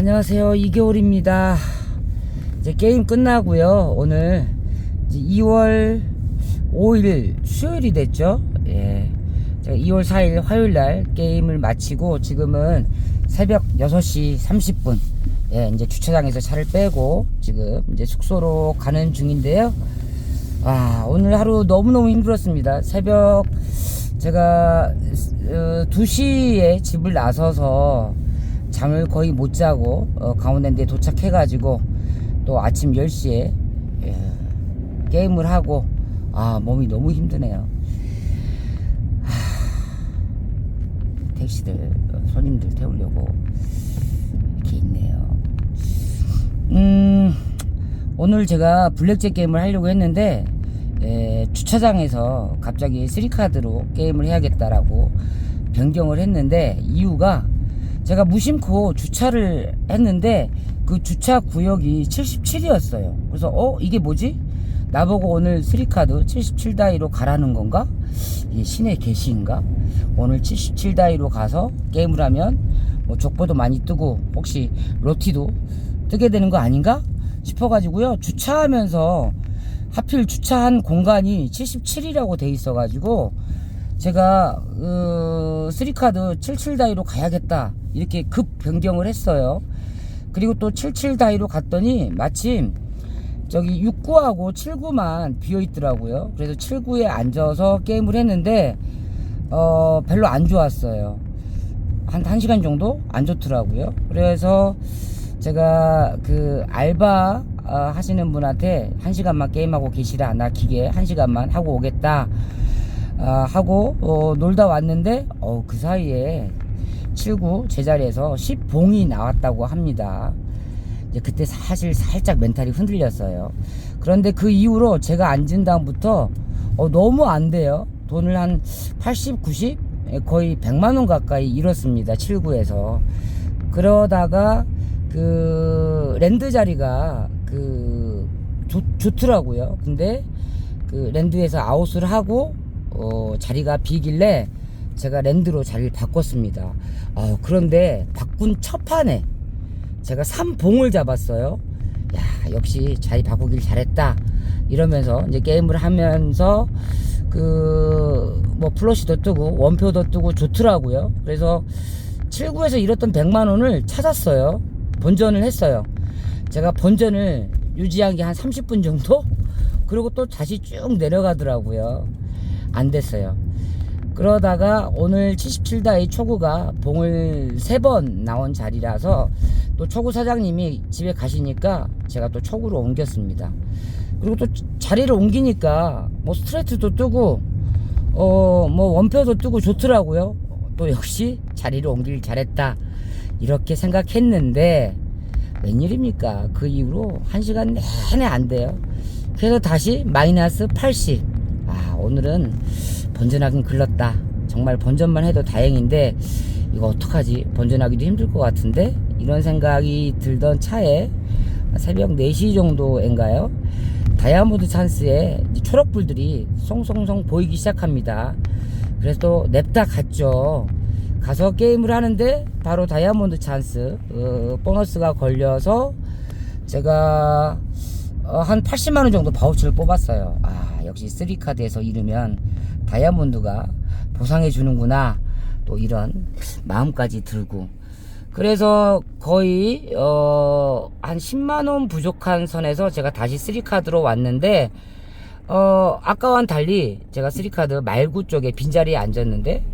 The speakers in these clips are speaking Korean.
안녕하세요. 이겨울입니다. 이제 게임 끝나고요. 오늘 이제 2월 5일 수요일이 됐죠. 예. 제가 2월 4일 화요일 날 게임을 마치고 지금은 새벽 6시 30분. 예, 이제 주차장에서 차를 빼고 지금 이제 숙소로 가는 중인데요. 아, 오늘 하루 너무너무 힘들었습니다. 새벽 제가 어, 2시에 집을 나서서 잠을 거의 못 자고 어, 강원랜드에 도착해가지고 또 아침 10시에 예, 게임을 하고 아 몸이 너무 힘드네요. 하, 택시들 어, 손님들 태우려고 이렇게 있네요. 음 오늘 제가 블랙잭 게임을 하려고 했는데 에, 주차장에서 갑자기 3카드로 게임을 해야겠다라고 변경을 했는데 이유가 제가 무심코 주차를 했는데 그 주차 구역이 77이었어요. 그래서 어 이게 뭐지? 나보고 오늘 3카드 77다이로 가라는 건가? 이게 신의 계시인가? 오늘 77다이로 가서 게임을 하면 뭐 족보도 많이 뜨고 혹시 로티도 뜨게 되는 거 아닌가? 싶어가지고요 주차하면서 하필 주차한 공간이 77이라고 돼 있어가지고 제가 어, 3카드 77다이로 가야겠다. 이렇게 급 변경을 했어요. 그리고 또 77다이로 갔더니 마침 저기 69하고 79만 비어 있더라고요. 그래서 79에 앉아서 게임을 했는데 어 별로 안 좋았어요. 한 1시간 정도? 안 좋더라고요. 그래서 제가 그 알바 어, 하시는 분한테 1시간만 게임하고 계시라. 나 기계 1시간만 하고 오겠다 아, 하고 어, 놀다 왔는데 어, 그 사이에 79 제자리에서 10봉이 나왔다고 합니다. 이제 그때 사실 살짝 멘탈이 흔들렸어요. 그런데 그 이후로 제가 앉은 다음부터 어, 너무 안 돼요. 돈을 한 80, 90 예, 거의 100만 원 가까이 잃었습니다. 79에서 그러다가 그 랜드 자리가 그 좋, 좋더라고요. 근데 그 랜드에서 아웃을 하고 어, 자리가 비길래 제가 랜드로 자리를 바꿨습니다. 어, 그런데 바꾼 첫 판에 제가 3봉을 잡았어요. 야, 역시 자리 바꾸길 잘했다. 이러면서 이제 게임을 하면서 그 뭐 플러시도 뜨고 원표도 뜨고 좋더라고요. 그래서 79에서 잃었던 100만 원을 찾았어요. 본전을 했어요. 제가 본전을 유지한 게 한 30분 정도? 그리고 또 다시 쭉 내려가더라고요. 안 됐어요. 그러다가 오늘 77다의 초구가 봉을 3번 나온 자리라서 또 초구 사장님이 집에 가시니까 제가 또 초구로 옮겼습니다. 그리고 또 자리를 옮기니까 뭐 스트레이트도 뜨고 어 뭐 원표도 뜨고 좋더라고요. 또 역시 자리를 옮길 잘했다. 이렇게 생각했는데 웬일입니까? 그 이후로 1시간 내내 안 돼요. 그래서 다시 마이너스 80. 아, 오늘은 번전하긴 글렀다. 정말 번전만 해도 다행인데, 이거 어떡하지? 번전하기도 힘들 것 같은데? 이런 생각이 들던 차에 새벽 4시 정도인가요? 다이아몬드 찬스에 초록불들이 송송송 보이기 시작합니다. 그래서 또 냅다 갔죠. 가서 게임을 하는데 바로 다이아몬드 찬스 어, 보너스가 걸려서 제가 어, 한 80만 원 정도 바우처를 뽑았어요. 아, 역시 3카드에서 잃으면 다이아몬드가 보상해 주는구나. 또 이런 마음까지 들고. 그래서 거의, 어, 한 10만원 부족한 선에서 제가 다시 3카드로 왔는데, 어, 아까와는 달리 제가 3카드 말구 쪽에 빈자리에 앉았는데,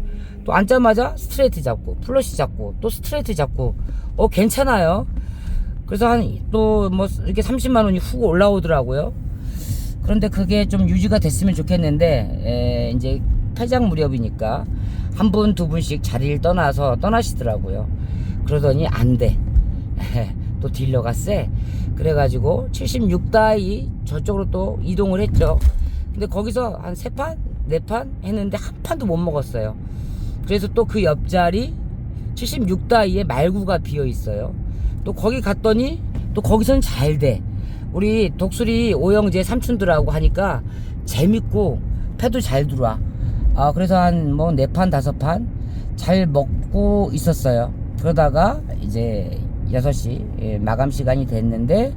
또 앉자마자 스트레이트 잡고, 플러시 잡고, 또 스트레이트 잡고, 어, 괜찮아요. 그래서 한 또 뭐 이렇게 30만 원이 훅 올라오더라고요. 그런데 그게 좀 유지가 됐으면 좋겠는데 에, 이제 퇴장 무렵이니까 한 분 두 분씩 자리를 떠나서 떠나시더라고요. 그러더니 안 돼. 또 딜러가 세. 그래가지고 76다이 저쪽으로 또 이동을 했죠. 근데 거기서 한 세 판, 네 판 했는데 한 판도 못 먹었어요. 그래서 또 그 옆자리 76다이에 말구가 비어 있어요. 또 거기 갔더니 또 거기선 잘 돼. 우리 독수리 오영재 삼촌들하고 하니까 재밌고 패도 잘 들어와. 아 그래서 한 뭐 네 판 다섯 판 잘 먹고 있었어요. 그러다가 이제 6시 예, 마감 시간이 됐는데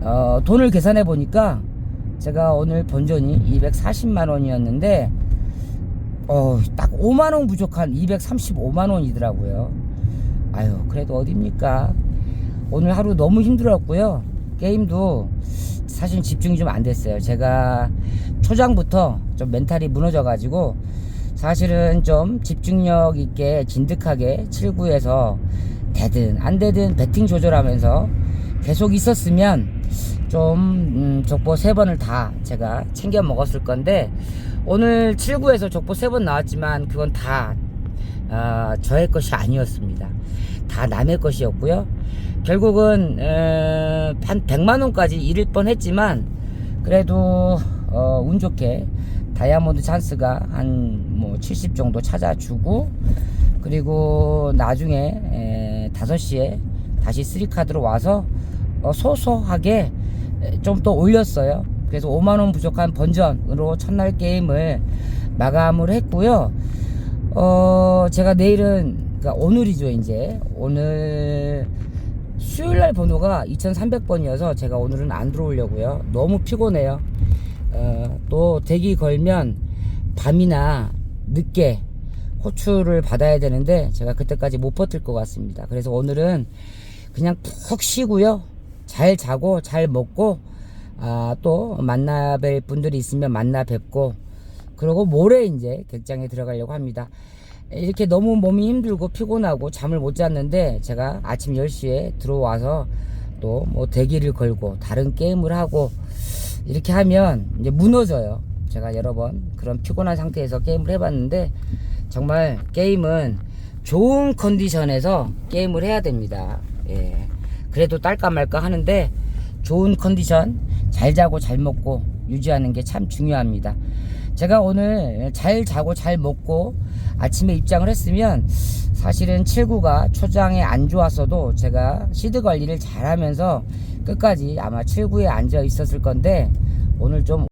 어, 돈을 계산해 보니까 제가 오늘 본전이 240만 원이었는데 어, 딱 5만 원 부족한 235만 원이더라고요. 아유, 그래도 어딥니까? 오늘 하루 너무 힘들었고요. 게임도 사실 집중이 좀 안 됐어요. 제가 초장부터 좀 멘탈이 무너져가지고 사실은 좀 집중력 있게 진득하게 7구에서 되든 안 되든 배팅 조절하면서 계속 있었으면 좀 음, 족보 세 번을 다 제가 챙겨 먹었을 건데 오늘 7구에서 족보 세 번 나왔지만 그건 다 아, 저의 것이 아니었습니다. 다 남의 것이었고요. 결국은 에, 한 100만 원까지 잃을 뻔했지만 그래도 어, 운 좋게 다이아몬드 찬스가 한 뭐 70 정도 찾아주고 그리고 나중에 에, 5시에 다시 3카드로 와서 어, 소소하게 좀더 올렸어요. 그래서 5만 원 부족한 번전으로 첫날 게임을 마감을 했고요. 어, 제가 내일은 그러니까 오늘이죠, 이제. 오늘 수요일 날 번호가 2300번이어서 제가 오늘은 안 들어오려고요. 너무 피곤해요. 어, 또 대기 걸면 밤이나 늦게 호출을 받아야 되는데 제가 그때까지 못 버틸 것 같습니다. 그래서 오늘은 그냥 푹 쉬고요. 잘 자고 잘 먹고 아, 또 만나 뵐 분들이 있으면 만나 뵙고 그리고 모레 이제 객장에 들어가려고 합니다. 이렇게 너무 몸이 힘들고 피곤하고 잠을 못 잤는데 제가 아침 10시에 들어와서 또 뭐 대기를 걸고 다른 게임을 하고 이렇게 하면 이제 무너져요. 제가 여러 번 그런 피곤한 상태에서 게임을 해봤는데 정말 게임은 좋은 컨디션에서 게임을 해야 됩니다. 예. 그래도 딸까 말까 하는데 좋은 컨디션 잘 자고 잘 먹고 유지하는 게 참 중요합니다. 제가 오늘 잘 자고 잘 먹고 아침에 입장을 했으면 사실은 7구가 초장에 안 좋았어도 제가 시드 관리를 잘 하면서 끝까지 아마 7구에 앉아 있었을 건데 오늘 좀